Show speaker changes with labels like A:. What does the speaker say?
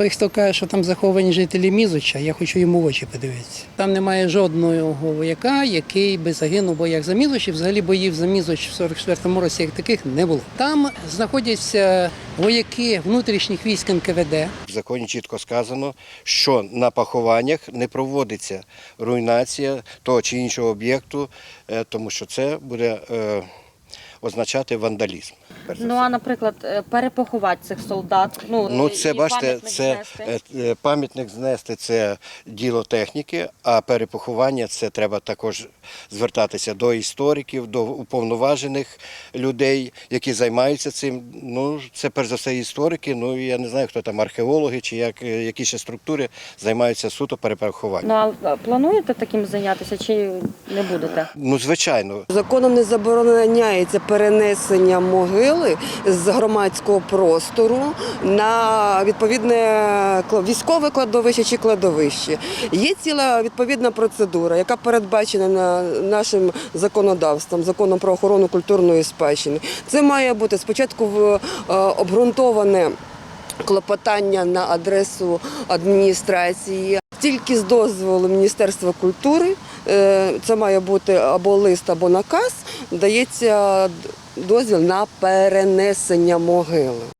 A: Той, хто каже, що там заховані жителі Мізуча, я хочу йому в очі подивитися. Там немає жодного вояка, який би загинув в боях за Мізуч, і взагалі боїв за Мізуч в 44-му році як таких не було. Там знаходяться вояки внутрішніх військ НКВД.
B: В законі чітко сказано, що на похованнях не проводиться руйнація того чи іншого об'єкту, е, тому що це буде е, означати вандалізм.
C: Ну а наприклад, е, перепоховати цих солдат. Ну,
B: Ну, це бачите,
C: пам'ятник
B: це
C: знести.
B: е, пам'ятник знести це діло техніки, а перепоховання це треба також звертатися до істориків, до уповноважених людей, які займаються цим. Ну, це перш за все історики. Ну я не знаю, хто там археологи чи як, е, які ще структури займаються суто перепохованням.
C: Ну а плануєте таким зайнятися чи не будете?
B: Ну, звичайно,
D: Законом не забороняється перенесення могили з громадського простору на відповідне військове кладовище чи кладовище. Є ціла відповідна процедура, яка передбачена нашим законодавством, законом про охорону культурної спадщини. Це має бути спочатку е, обґрунтоване клопотання на адресу адміністрації. Тільки з дозволу Міністерства культури, е, це має бути або лист, або наказ, дається дозвіл на перенесення могили.